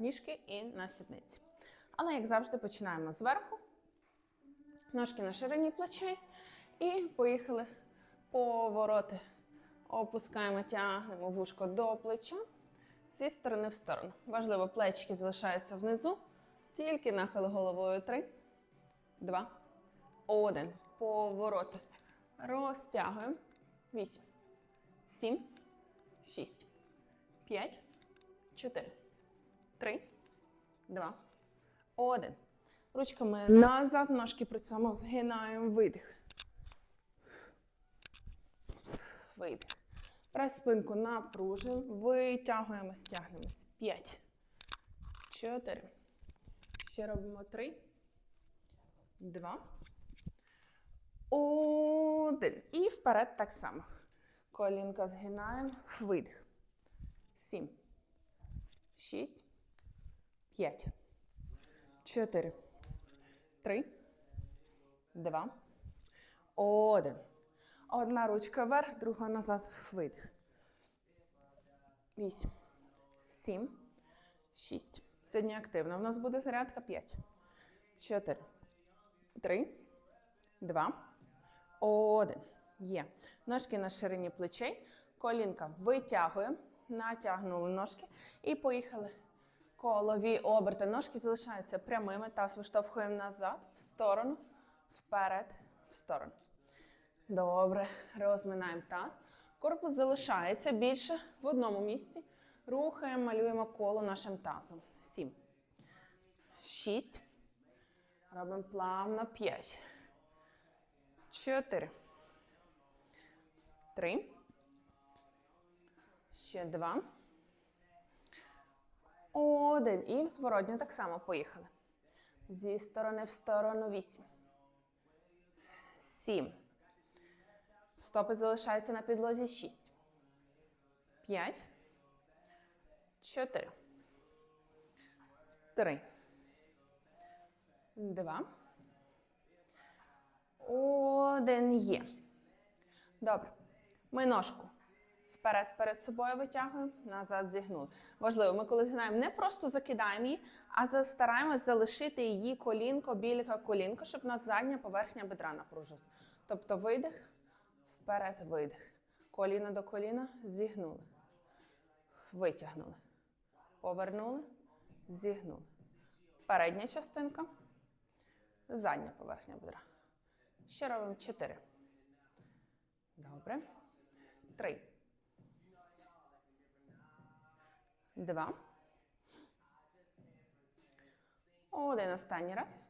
ніжки і на сідниці. Але, як завжди, починаємо зверху. Ножки на ширині плечей. І поїхали повороти. Опускаємо, тягнемо вушко до плеча зі сторони в сторону. Важливо, плечики залишаються внизу. Тільки нахили головою. Три, два, один. Повороти. Розтягуємо. Вісім, сім, шість, п'ять, чотири, три, два, один. Ручками назад, ножки при цьому згинаємо. Видих. Видих. Прес спинку напружуємо. Витягуємо, стягнемось. П'ять. Чотири. Ще робимо три. Два. Один. І вперед так само. Колінка згинаємо. Видих. Сім. Шість. П'ять. Чотири. Три. Два. Один. Одна ручка вверх, друга назад. Видих. Вісім. Сім. Шість. Сьогодні активно. У нас буде зарядка п'ять. Чотири. Три. Два. Один. Є. Ножки на ширині плечей. Колінка витягуємо. Натягнули ножки. І поїхали. Колові оберти. Ножки залишаються прямими. Таз виштовхуємо назад, в сторону, вперед, в сторону. Добре. Розминаємо таз. Корпус залишається більше в одному місці. Рухаємо, малюємо коло нашим тазом. Сім. Шість. Робимо плавно. П'ять. Чотири. Три. Ще два. Один. І зворотню так само поїхали. Зі сторони в сторону. Вісім. Сім. Стопи залишаються на підлозі. Шість. П'ять. Чотири. Три. Два. Один є. Добре. Ми ножку вперед перед собою витягуємо, назад зігнули. Важливо, ми коли згинаємо, не просто закидаємо її, а стараємось залишити її колінко біля колінка, щоб у нас задня поверхня бедра напружилась. Тобто видих, вперед, видих. Коліно до коліна зігнули. Витягнули. Повернули, зігнули. Передня частинка, задня поверхня бедра. Ще робимо 4. Добре. 3. 2. Один останній раз.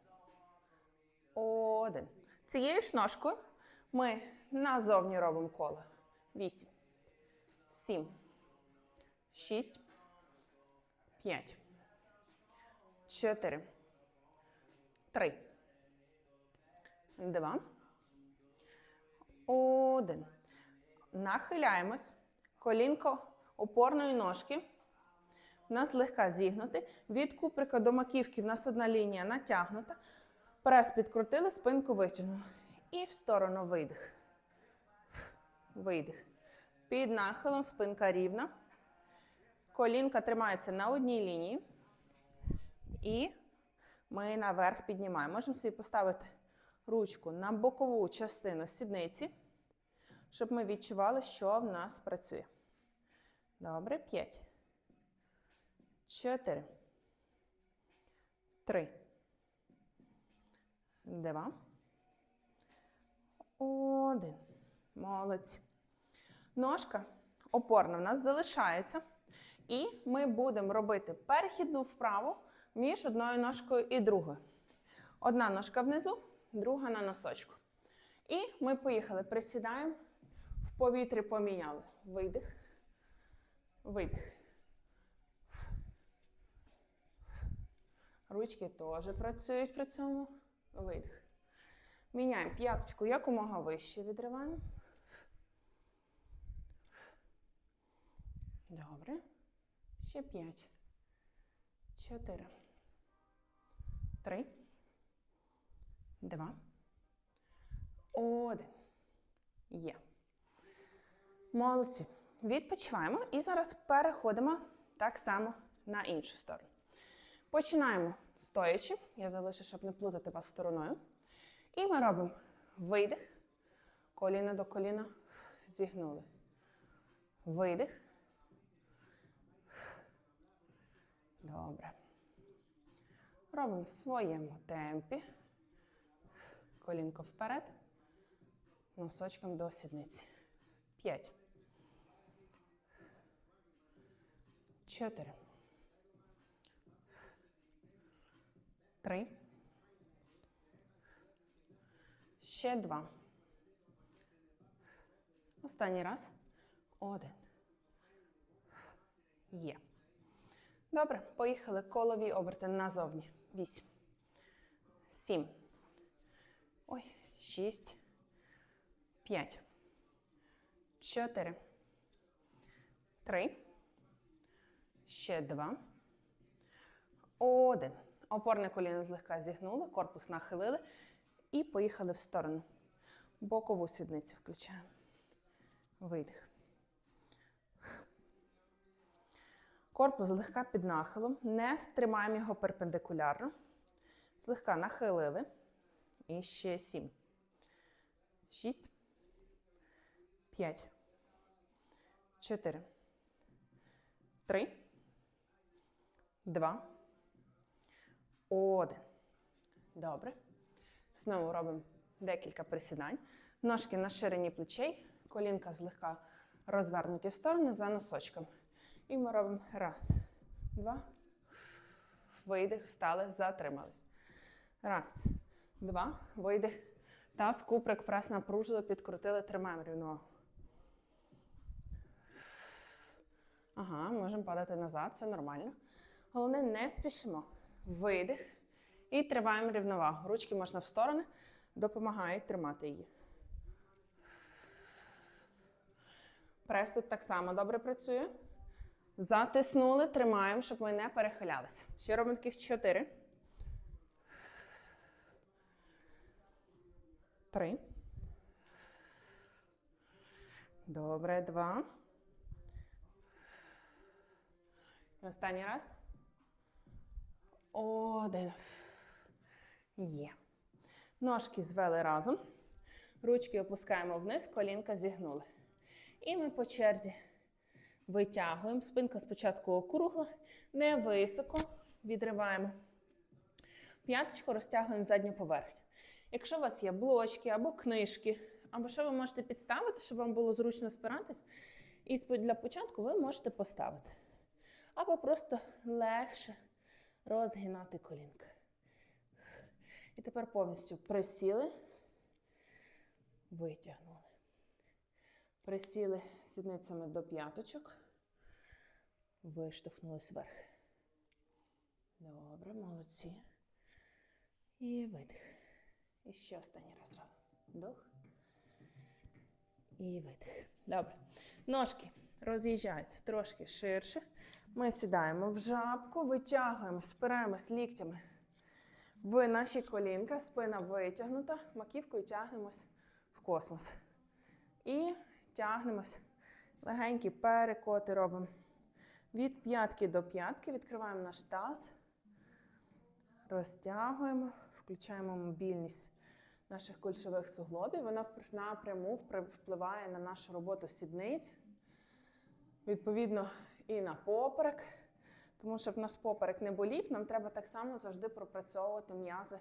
Один. Цією ж ножкою ми назовні робимо коло. 8. 7. 6. 5. 4. 3. Два. Один. Нахиляємось. Колінко опорної ножки. У нас злегка зігнути. Від куприка до маківки в нас одна лінія натягнута. Прес підкрутили, спинку витягнули. І в сторону видих. Видих. Під нахилом спинка рівна. Колінка тримається на одній лінії. І ми наверх піднімаємо. Можемо собі поставити ручку на бокову частину сідниці, щоб ми відчували, що в нас працює. Добре, 5. 4. 3. 2. 1. Молодці. Ножка опорна в нас залишається. І ми будемо робити перехідну вправу між одною ножкою і другою. Одна ножка внизу, друга на носочку. І ми поїхали. Присідаємо, в повітрі поміняли. Видих, видих. Ручки теж працюють при цьому. Видих. Міняємо п'яточку якомога вище відриваємо. Добре. Ще п'ять. Чотири. Три. Два. Один. Є. Молодці. Відпочиваємо і зараз переходимо так само на іншу сторону. Починаємо стоячи. Я залишу, щоб не плутати вас стороною. І ми робимо видих, коліна до коліна, зігнули. Видих. Добре. Робимо в своєму темпі. Колінко вперед. Носочком до сідниці. П'ять. Чотири. Три. Ще два. Останній раз. Один. Є. Добре, поїхали колові оберти назовні. Вісім. Сім. Ой, шість. П'ять. Чотири. Три. Ще два. Один. Опорне коліно злегка зігнули, корпус нахилили і поїхали в сторону. Бокову сідницю включаємо. Видих. Корпус злегка під нахилом. Не стримаємо його перпендикулярно. Злегка нахилили. І ще сім. Шість. П'ять. Чотири. Три. Два. Один. Добре. Знову робимо декілька присідань. Ножки на ширині плечей, колінка злегка розвернуті в сторону за носочком. І ми робимо раз, два. Видих, встали, затримались. Раз, два, видих. Таз, куприк, прес напружили, підкрутили, тримаємо рівновагу. Ага, можемо падати назад, це нормально. Головне, не спішимо. Видих. І триваємо рівновагу. Ручки можна в сторони, допомагають тримати її. Прес тут так само добре працює. Затиснули, тримаємо, щоб ми не перехилялися. Ще робимо таких чотири. Три. Добре, два. І останній раз. Один. Є. Ножки звели разом. Ручки опускаємо вниз, колінка зігнули. І ми по черзі витягуємо. Спинка спочатку округла, не високо. Відриваємо. П'яточку розтягуємо задню поверхню. Якщо у вас є блочки або книжки, або що ви можете підставити, щоб вам було зручно спиратись, і для початку ви можете поставити. Або просто легше розгинати колінка. І тепер повністю присіли, витягнули. Присіли сідницями до п'яточок, виштовхнулись вверх. Добре, молодці. І видих. І ще останній раз робимо. Вдох. І видих. Добре. Ножки роз'їжджаються трошки ширше. Ми сідаємо в жабку, витягуємо, спираємось ліктями в наші колінка, спина витягнута, маківкою тягнемось в космос. І тягнемось. Легенькі перекоти робимо. Від п'ятки до п'ятки відкриваємо наш таз, розтягуємо, включаємо мобільність наших кульшових суглобів. Вона напряму впливає на нашу роботу сідниць. Відповідно, і на поперек. Тому щоб наш поперек не болів, нам треба так само завжди пропрацьовувати м'язи,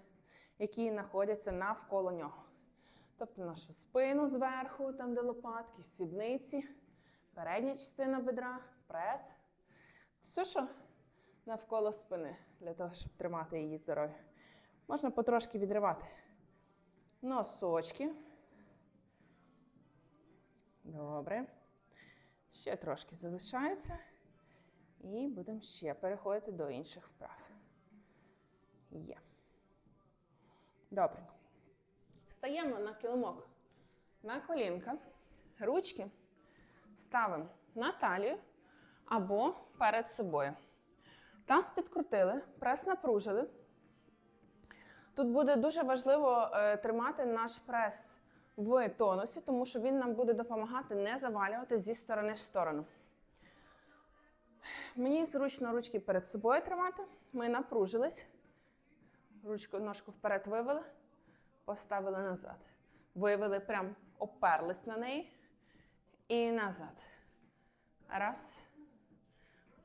які знаходяться навколо нього. Тобто нашу спину зверху, там де лопатки, сідниці, передня частина бедра, прес. Все, що навколо спини, для того, щоб тримати її здоров'я. Можна потрошки відривати носочки. Добре. Ще трошки залишається. І будемо ще переходити до інших вправ. Є. Добре. Встаємо на килимок на колінка. Ручки ставимо на талію або перед собою. Таз підкрутили, прес напружили. Тут буде дуже важливо е, тримати наш прес в тонусі, тому що він нам буде допомагати не завалювати зі сторони в сторону. Мені зручно ручки перед собою тримати. Ми напружились. Ручку ножку вперед вивели, поставили назад. Вивели, прям оперлись на неї. І назад. Раз.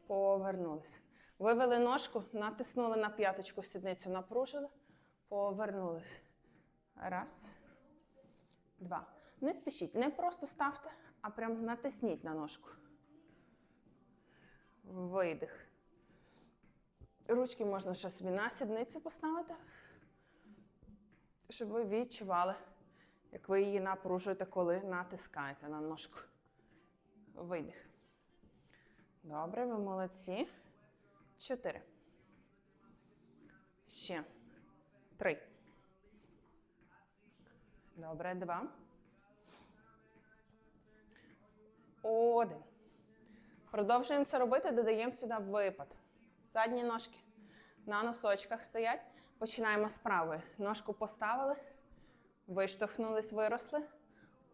Повернулись. Вивели ножку, натиснули на п'яточку сідницю, напружили. Повернулись. Раз. Два. Не спішіть, не просто ставте, а прям натисніть на ножку. Видих. Ручки можна ще собі на сідницю поставити, щоб ви відчували, як ви її напружуєте, коли натискаєте на ножку. Видих. Добре, ви молодці. Чотири. Ще. Три. Добре, два. Один. Продовжуємо це робити, додаємо сюди випад. Задні ножки на носочках стоять. Починаємо з правої. Ножку поставили, виштовхнулись, виросли,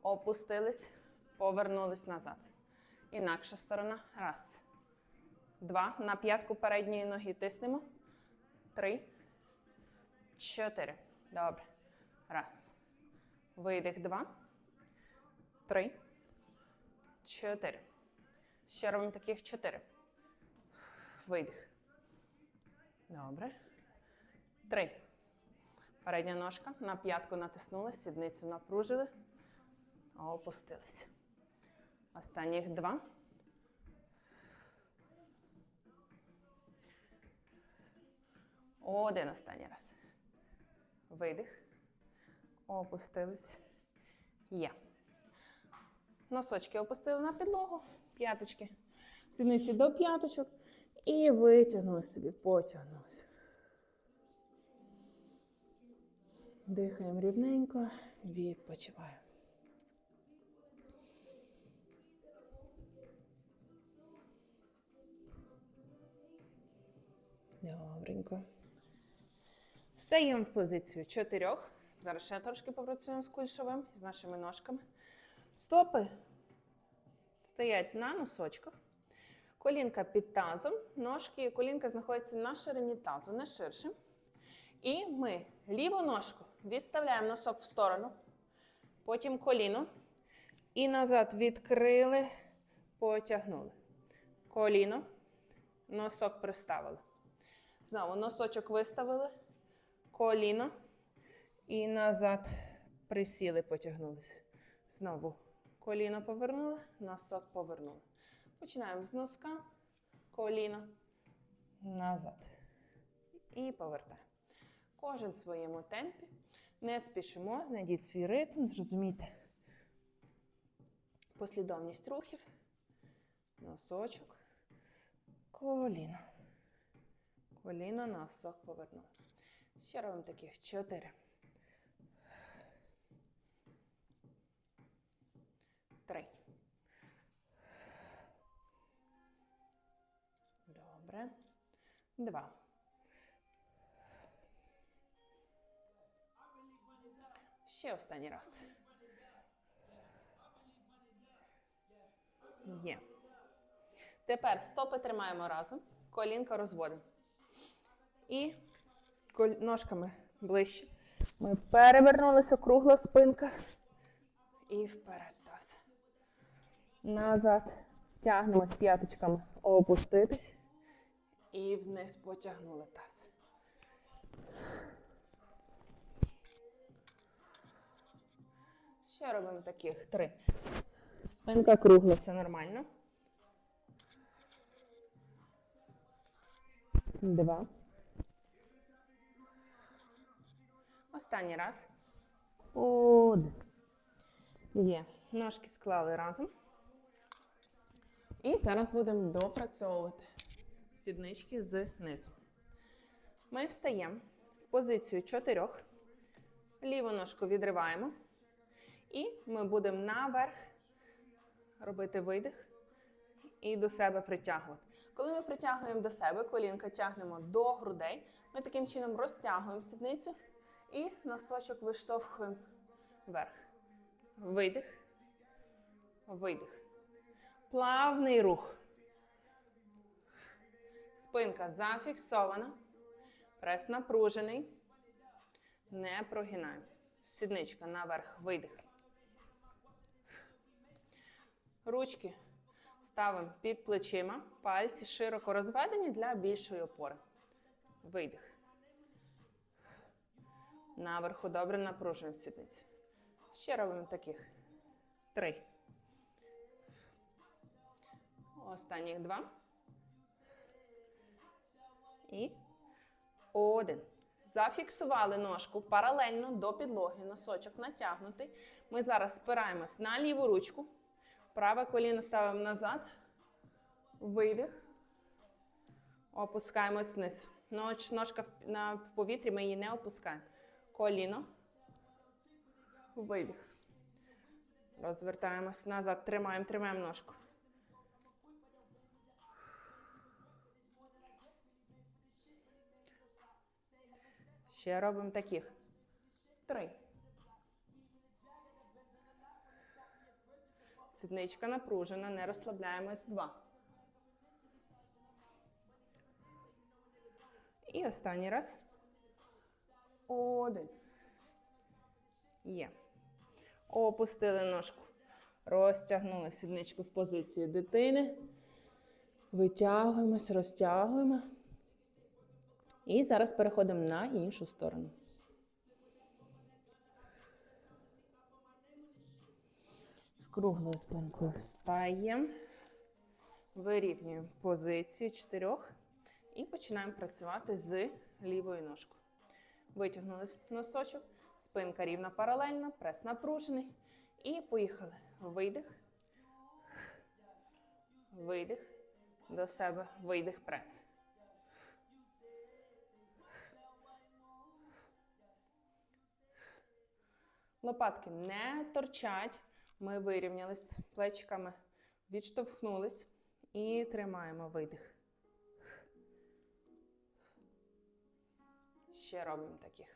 опустились, повернулись назад. Інакша сторона. Раз. Два. На п'ятку передньої ноги тиснемо. Три. Чотири. Добре. Раз. Видих. Два. Три. Чотири. Ще робимо таких чотири. Видих. Добре. Три. Передня ножка. На п'ятку натиснули, сідницю напружили. Опустились. Останніх два. Один останній раз. Видих. Опустились. Є. Носочки опустили на підлогу, п'яточки. Сідниці до п'яточок. І витягнули собі, потягнулися. Дихаємо рівненько, відпочиваємо. Добренько. Встаємо в позицію чотирьох. Зараз ще трошки попрацюємо з кульшовим, з нашими ножками. Стопи стоять на носочках. Колінка під тазом. Ножки, колінка знаходяться на ширині тазу, не ширше. І ми ліву ножку відставляємо носок в сторону, потім коліно. І назад відкрили, потягнули. Коліно, носок приставили. Знову носочок виставили, коліно. І назад присіли, потягнулися. Знову коліно повернули, носок повернули. Починаємо з носка, коліно, назад. І повертаємо. Кожен в своєму темпі. Не спішимо, знайдіть свій ритм, зрозумійте послідовність рухів, носочок, коліно. Коліно, носок повернув. Ще робимо таких чотири. Три. Добре. Два. Ще останній раз. Є. Тепер стопи тримаємо разом. Колінка розводимо. І ножками ближче. Ми перевернулися, кругла спинка. І вперед. Назад. Тягнемось п'яточками опуститись. І вниз потягнули таз. Ще робимо таких три. Спинка кругла, це нормально. Два. Останній раз. Один. Є. Ножки склали разом. І зараз будемо допрацьовувати сіднички знизу. Ми встаємо в позицію чотирьох. Ліву ножку відриваємо. І ми будемо наверх робити видих і до себе притягувати. Коли ми притягуємо до себе, колінка тягнемо до грудей, ми таким чином розтягуємо сідницю і носочок виштовхуємо вверх. Видих, видих. Плавний рух. Спинка зафіксована. Прес напружений. Не прогинаємо. Сідничка наверх, видих. Ручки ставимо під плечима, пальці широко розведені для більшої опори. Видих. Наверху добре напружуємо сідницю. Ще робимо таких. Три. Останніх два. І один. Зафіксували ножку паралельно до підлоги. Носочок натягнутий. Ми зараз спираємось на ліву ручку. Праве коліно ставимо назад. Видих. Опускаємось вниз. Ноч- Ножка в- повітрі, ми її не опускаємо. Коліно. Видих. Розвертаємось назад. Тримаємо, тримаємо ножку. Ще робимо таких. Три. Сідничка напружена, не розслабляємось. Два. І останній раз. Один. Є. Опустили ножку. Розтягнули сідничку в позиції дитини. Витягуємось, розтягуємо. І зараз переходимо на іншу сторону. З круглою спинкою встаємо. Вирівнюємо позицію чотирьох. І починаємо працювати з лівою ножкою. Витягнули носочок, спинка рівна паралельна, прес напружений. І поїхали. Видих. Видих. До себе. Видих, прес. Лопатки не торчать. Ми вирівнялись плечиками, відштовхнулись і тримаємо видих. Ще робимо таких.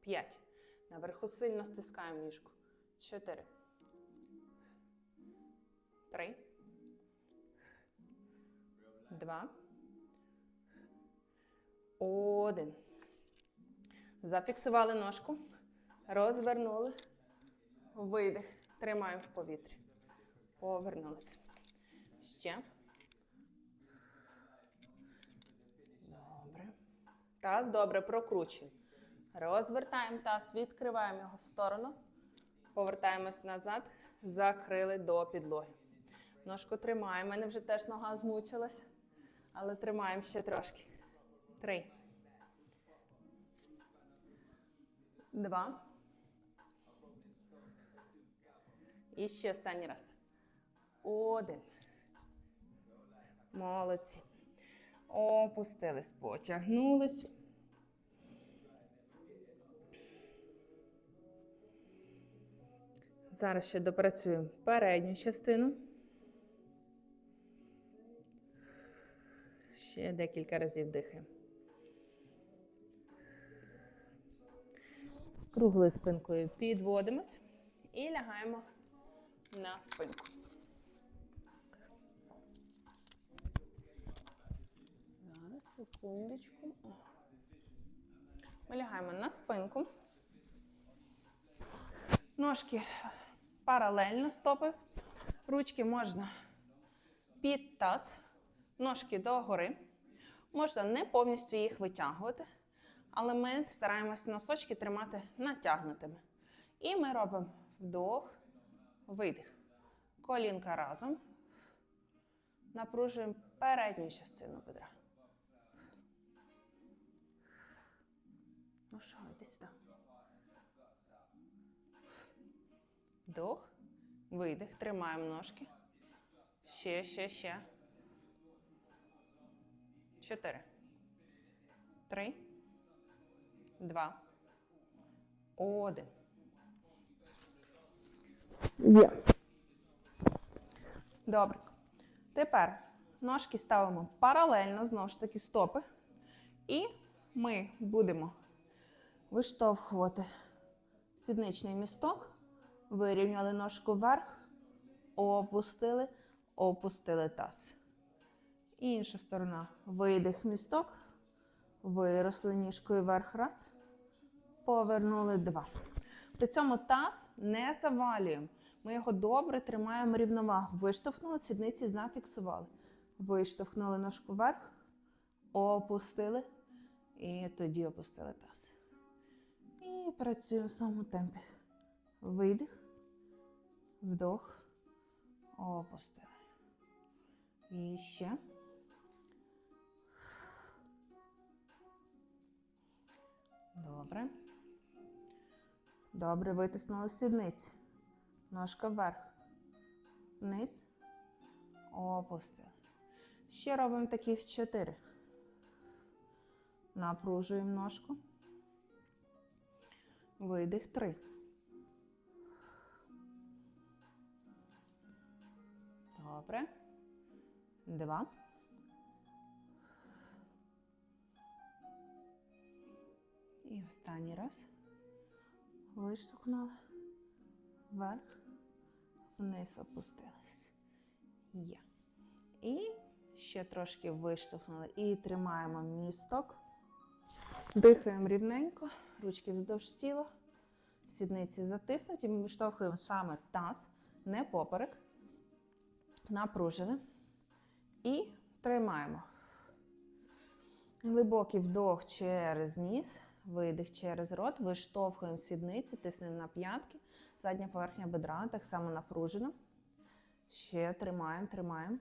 П'ять. Наверху сильно стискаємо ніжку. Чотири. Три. Два. Один. Зафіксували ножку. Розвернули. Видих. Тримаємо в повітрі. Повернулися. Ще. Добре. Таз добре прокручуємо. Розвертаємо таз, відкриваємо його в сторону. Повертаємось назад. Закрили до підлоги. Ножку тримаємо. У мене вже теж нога змучилась. Але тримаємо ще трошки. Три. Два. І ще останній раз. Один. Молодці. Опустились, потягнулись. Зараз ще допрацюємо передню частину. Ще декілька разів дихаємо. Круглою спинкою підводимось і лягаємо на спинку. Зараз, секундочку. Ми лягаємо на спинку. Ножки паралельно стопи. Ручки можна під таз, ножки догори. Можна не повністю їх витягувати, але ми стараємося носочки тримати натягнутими. І ми робимо вдох, видих. Колінка разом. Напружуємо передню частину бедра. Ну що, йди сюди. Вдох, видих, тримаємо ножки. Ще, ще, ще. Чотири. Три. Два. Один. Є. Добре. Тепер ножки ставимо паралельно, знову ж таки, стопи. І ми будемо виштовхувати сідничний місток, вирівняли ножку вверх, опустили, опустили таз. Інша сторона. Видих місток. Виросли ніжкою вверх. Раз. Повернули два. При цьому таз не завалюємо. Ми його добре тримаємо рівновагу. Виштовхнули, сідниці зафіксували. Виштовхнули ножку вверх, опустили. І тоді опустили таз. І працюємо в самому темпі. Видих, вдох, опустили. І ще. Добре. Добре, витиснули сідниці. Ножка вверх. Вниз. Опустили. Ще робимо таких чотири. Напружуємо ножку. Видих три. Добре. Два. І останній раз. Виштовхнули. Вверх. Вниз опустились. Є. І ще трошки виштовхнули. І тримаємо місток. Дихаємо рівненько, ручки вздовж тіла, сідниці затиснуті. Ми виштовхуємо саме таз, не поперек. Напружили. І тримаємо. Глибокий вдох через ніс, видих через рот. Виштовхуємо сідниці, тиснемо на п'ятки. Задня поверхня бедра так само напружена. Ще тримаємо, тримаємо.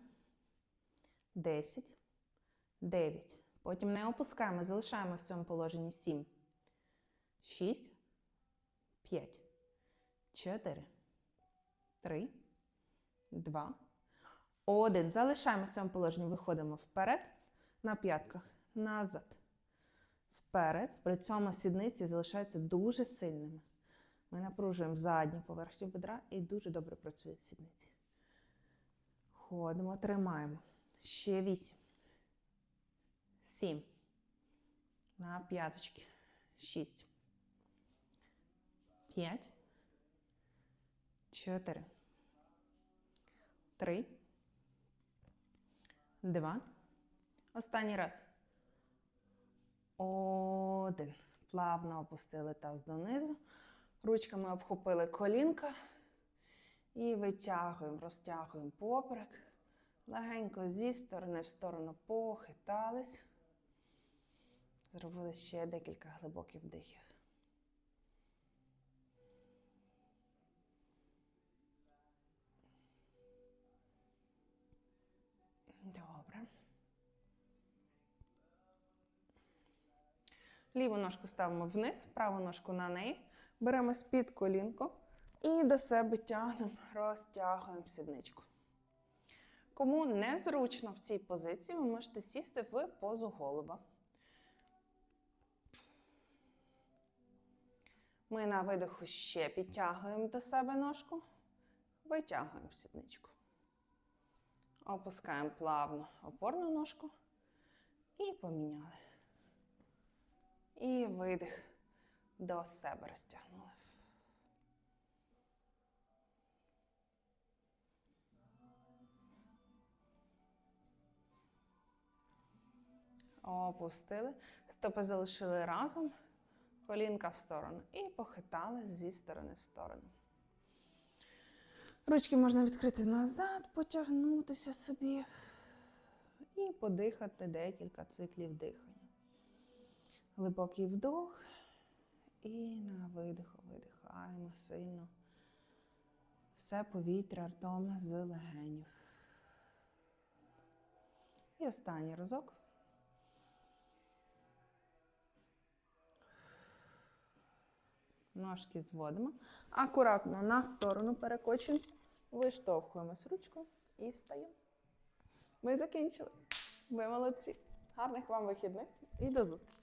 10, 9. Потім не опускаємо, залишаємо в цьому положенні 7, 6, 5, 4, 3, 2, 1. Залишаємо в цьому положенні, виходимо вперед, на п'ятках, назад, вперед. При цьому сідниці залишаються дуже сильними. Ми напружуємо задню поверхню бедра і дуже добре працюють сідниці. Ходимо, тримаємо. Ще 8. Сім. На п'яточки. Шість. П'ять. Чотири. Три. Два. Останній раз. Один. Плавно опустили таз донизу. Ручками обхопили колінка. І витягуємо, розтягуємо поперек. Легенько зі сторони в сторону похитались. Зробили ще декілька глибоких вдихів. Ліву ножку ставимо вниз, праву ножку на неї. Беремо з-під колінко і до себе тягнемо, розтягуємо сідничку. Кому незручно в цій позиції, ви можете сісти в позу голуба. Ми на видиху ще підтягуємо до себе ножку, витягуємо сідничку. Опускаємо плавно опорну ножку і поміняли. І видих до себе розтягнули. Опустили. Стопи залишили разом. Колінка в сторону. І похитали зі сторони в сторону. Ручки можна відкрити назад, потягнутися собі. І подихати декілька циклів дихання. Глибокий вдох. І на видиху видихаємо сильно. Все повітря ртом з легенів. І останній разок. Ножки зводимо. Акуратно на сторону перекочуємось, виштовхуємось ручку і встаємо. Ми закінчили. Ви молодці. Гарних вам вихідних і до зустрічі!